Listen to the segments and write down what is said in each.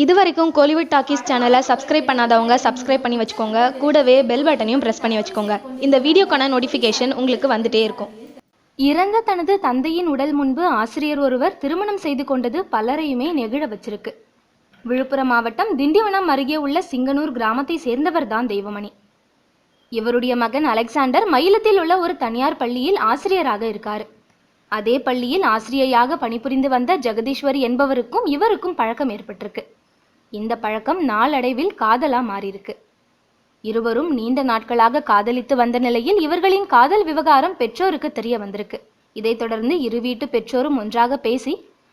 இது வரைக்கும் கோலிவுட் டாக்கீஸ் சேனலை சப்ஸ்கிரைப் பண்ணாதவங்க சப்ஸ்கிரைப் பண்ணி வச்சுக்கோங்க. கூடவே பெல் பட்டனையும் ப்ரெஸ் பண்ணி வச்சுக்கோங்க. இந்த வீடியோக்கான நோட்டிஃபிகேஷன் உங்களுக்கு வந்துட்டே இருக்கும். இறந்த தனது தந்தையின் உடல் முன்பு ஆசிரியர் ஒருவர் திருமணம் செய்து கொண்டது பலரையுமே நெகிழ வச்சிருக்கு. விழுப்புரம் மாவட்டம் திண்டிவனம் அருகே உள்ள சிங்கனூர் கிராமத்தை சேர்ந்தவர் தான் தெய்வமணி. இவருடைய மகன் அலெக்சாண்டர் மயிலத்தில் உள்ள ஒரு தனியார் பள்ளியில் ஆசிரியராக இருக்கார். அதே பள்ளியில் ஆசிரியையாக பணிபுரிந்து வந்த ஜெகதீஸ்வரி என்பவருக்கும் இவருக்கும் பழக்கம் ஏற்பட்டிருக்கு. இந்த பழக்கம் நாளடைவில் காதலா மாறியிருக்கு. இருவரும் நீண்ட நாட்களாக காதலித்து வந்த நிலையில் இவர்களின் காதல் விவகாரம் பெற்றோருக்கு தெரிய வந்திருக்கு. இதைத் தொடர்ந்து இரு வீட்டு பெற்றோரும் ஒன்றாக பேசி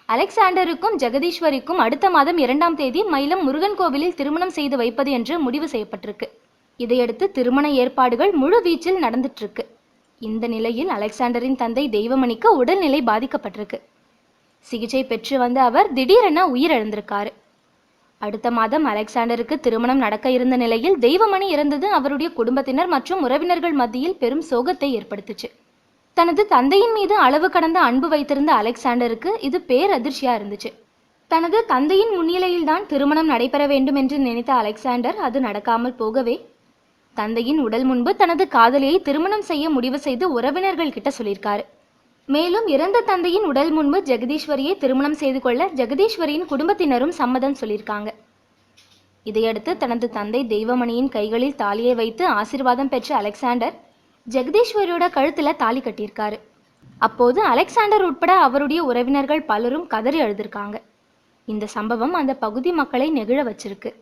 அலெக்சாண்டருக்கும் ஜெகதீஸ்வரிக்கும் அடுத்த மாதம் இரண்டாம் தேதி மயிலம் முருகன் கோவிலில் திருமணம் செய்து வைப்பது என்று முடிவு செய்யப்பட்டிருக்கு. இதையடுத்து திருமண ஏற்பாடுகள் முழு வீச்சில் நடந்துட்டு இருக்கு இந்த நிலையில் அலெக்சாண்டரின் தந்தை தெய்வமணிக்கு உடல்நிலை பாதிக்கப்பட்டிருக்கு. சிகிச்சை பெற்று வந்த அவர் திடீரென உயிரிழந்திருக்காரு. அடுத்த மாதம் அலெக்சாண்டருக்கு திருமணம் நடக்க இருந்த நிலையில் தெய்வமணி இறந்தது அவருடைய குடும்பத்தினர் மற்றும் உறவினர்கள் மத்தியில் பெரும் சோகத்தை ஏற்படுத்துச்சு. தனது தந்தையின் மீது அளவு கடந்த அன்பு வைத்திருந்த அலெக்சாண்டருக்கு இது பேரதிர்ச்சியா இருந்துச்சு. தனது தந்தையின் முன்னிலையில்தான் திருமணம் நடைபெற வேண்டும் என்று நினைத்த அலெக்சாண்டர் அது நடக்காமல் போகவே தந்தையின் உடல் முன்பு தனது காதலியை திருமணம் செய்ய முடிவு செய்து உறவினர்கள் கிட்ட சொல்லியிருக்காரு. மேலும் இறந்த தந்தையின் உடல் முன்பு ஜெகதீஸ்வரியை திருமணம் செய்து கொள்ள ஜெகதீஸ்வரியின் குடும்பத்தினரும் சம்மதம் சொல்லியிருக்காங்க. இதையடுத்து தனது தந்தை தெய்வமணியின் கைகளில் தாலியை வைத்து ஆசிர்வாதம் பெற்ற அலெக்சாண்டர் ஜெகதீஸ்வரியோட கழுத்துல தாலி கட்டியிருக்காரு. அப்போது அலெக்சாண்டர் உட்பட அவருடைய உறவினர்கள் பலரும் கதறி அழுதிருக்காங்க. இந்த சம்பவம் அந்த பகுதி மக்களை நெகிழ வச்சிருக்கு.